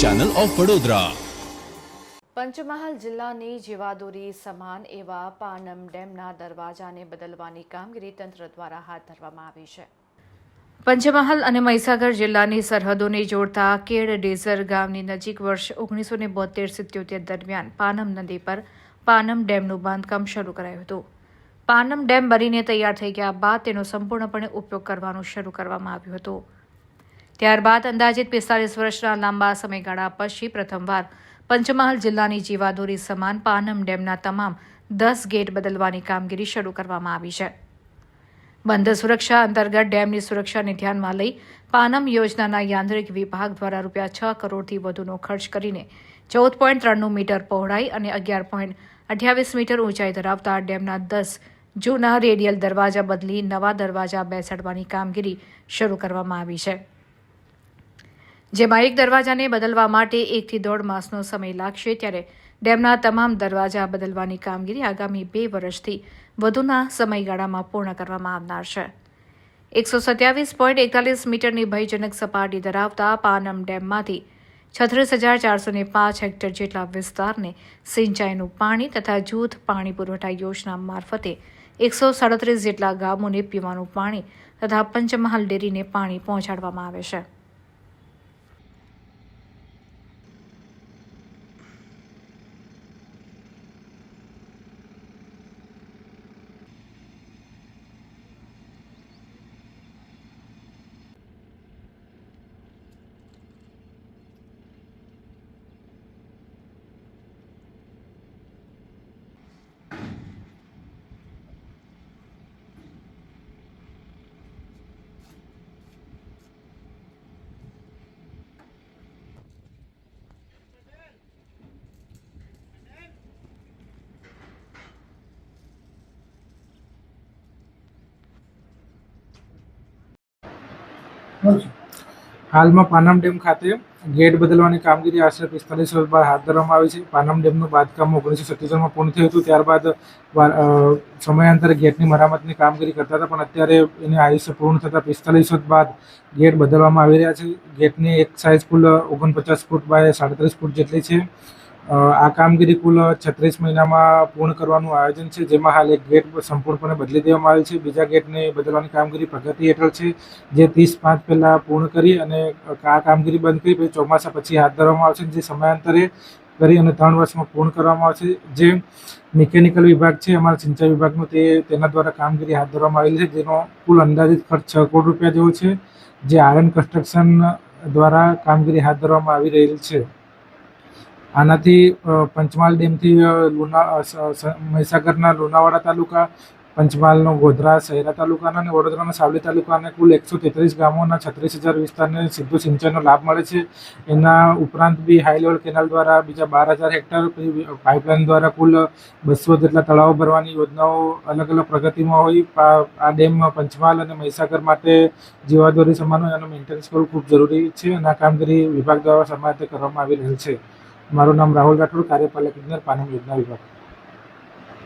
Channel of Vadodara Panchmahal જિલ્લાની જીવાદોરી સમાન એવા પાનમ ડેમના દરવાજાને બદલવાની કામગીરી તંત્ર દ્વારા હાથ ધરવામાં આવી છે. પંચમહાલ અને મહીસાગર જિલ્લાની સરહદોને જોડતા કેડ ડેઝર ગામની નજીક વર્ષ ઓગણીસો ને બોતેર સિત્યોતેર દરમિયાન પાનમ નદી પર પાનમ ડેમનું બાંધકામ શરૂ કરાયું હતું. પાનમ ડેમ બનીને તૈયાર થઈ ગયા બાદ તેનો સંપૂર્ણપણે ઉપયોગ કરવાનું શરૂ કરવામાં આવ્યું હતું. ત્યારબાદ અંદાજિત પિસ્તાલીસ વર્ષના લાંબા સમયગાળા પછી પ્રથમવાર પંચમહાલ જિલ્લાની જીવાદોરી સમાન પાનમ ડેમના તમામ દસ ગેટ બદલવાની કામગીરી શરૂ કરવામાં આવી છે. બંધ સુરક્ષા અંતર્ગત ડેમની સુરક્ષાને ધ્યાનમાં લઈ પાનમ યોજનાના યાંત્રિક વિભાગ દ્વારા રૂપિયા છ કરોડથી વધુનો ખર્ચ કરીને ચૌદ પોઈન્ટ ત્રણનું મીટર પહોળાઈ અને અગિયાર પોઈન્ટ અઠ્યાવીસ મીટર ઊંચાઈ ધરાવતા ડેમના દસ જૂના રેડિયલ દરવાજા બદલી નવા દરવાજા બેસાડવાની કામગીરી શરૂ કરવામાં આવી છે. જેમાં એક દરવાજાને બદલવા માટે એકથી દોઢ માસનો સમય લાગશે ત્યારે ડેમના તમામ દરવાજા બદલવાની કામગીરી આગામી બે વર્ષથી વધુના સમયગાળામાં પૂર્ણ કરવામાં આવનાર છે. એકસો સત્યાવીસ પોઈન્ટ એકતાલીસ મીટરની ભયજનક સપાટી ધરાવતા પાનમ ડેમમાંથી છત્રીસ હજાર ચારસો ને પાંચ હેક્ટર જેટલા વિસ્તારને સિંચાઈનું પાણી તથા જૂથ પાણી પુરવઠા યોજના મારફતે એકસો સાડત્રીસ જેટલા ગામોને પીવાનું પાણી તથા પંચમહાલ ડેરીને પાણી પહોંચાડવામાં આવે છે. હાલમાં પાનમ ડેમ ખાતે ગેટ બદલવાની કામગીરી આશરે પિસ્તાલીસ વર્ષ બાદ હાથ ધરવામાં આવી છે. પાનમ ડેમનું બાંધકામ ઓગણીસો સત્યોતેરમાં પૂર્ણ થયું હતું. ત્યારબાદ સમયાંતરે ગેટની મરામતની કામગીરી કરતા હતા, પણ અત્યારે એની આયુષ્ય પૂર્ણ થતાં પિસ્તાલીસ વર્ષ બાદ ગેટ બદલવામાં આવી રહ્યા છે. ગેટની એક સાઇઝ કુલ ઓગણપચાસ ફૂટ બાય સાડત્રીસ ફૂટ જેટલી છે. આ કામગીરી કુલ છત્રીસ મહિનામાં પૂર્ણ કરવાનું આયોજન છે, જેમાં હાલ એક ગેટ સંપૂર્ણપણે બદલી દેવામાં આવેલ છે. બીજા ગેટને બદલવાની કામગીરી પ્રગતિ હેઠળ છે, જે ત્રીસ પાંચ પહેલાં પૂર્ણ કરી અને આ કામગીરી બંધ કરી, પછી ચોમાસા પછી હાથ ધરવામાં આવશે જે સમયાંતરે કરી અને ત્રણ વર્ષમાં પૂર્ણ કરવામાં આવશે. જે મિકેનિકલ વિભાગ છે, અમારા સિંચાઈ વિભાગનો, તે તેના દ્વારા કામગીરી હાથ ધરવામાં આવેલી છે, જેનો કુલ અંદાજિત ખર્ચ છ કરોડ રૂપિયા જેવો છે, જે આરએન કન્સ્ટ્રક્શન દ્વારા કામગીરી હાથ ધરવામાં આવી રહેલ છે. આનાથી પંચમહાલ ડેમથી લુના મહીસાગરના લુણાવાડા તાલુકા, પંચમહાલનો ગોધરા, શહેરા તાલુકાના અને વડોદરાના સાવલી તાલુકાના કુલ એકસો તેત્રીસ ગામોના છત્રીસ હજાર વિસ્તારને સીધો સિંચાઈનો લાભ મળે છે. એના ઉપરાંત બી હાઈ લેવલ કેનાલ દ્વારા બીજા બાર હજાર હેક્ટર પાઇપલાઇન દ્વારા કુલ બસો જેટલા તળાવો ભરવાની યોજનાઓ અલગ અલગ પ્રગતિમાં હોય. આ- ડેમ પંચમહાલ અને મહીસાગર માટે જીવાદોરી સમાન હોય એનો મેન્ટેનન્સ કરવું ખૂબ જરૂરી છે. અને આ કામગીરી વિભાગ દ્વારા સમયાંતરે કરવામાં આવી રહેલ છે. મારું નામ રાહુલ રાઠોડ કાર્યપાલક ઇજનેર પાણી યોજના વિભાગ.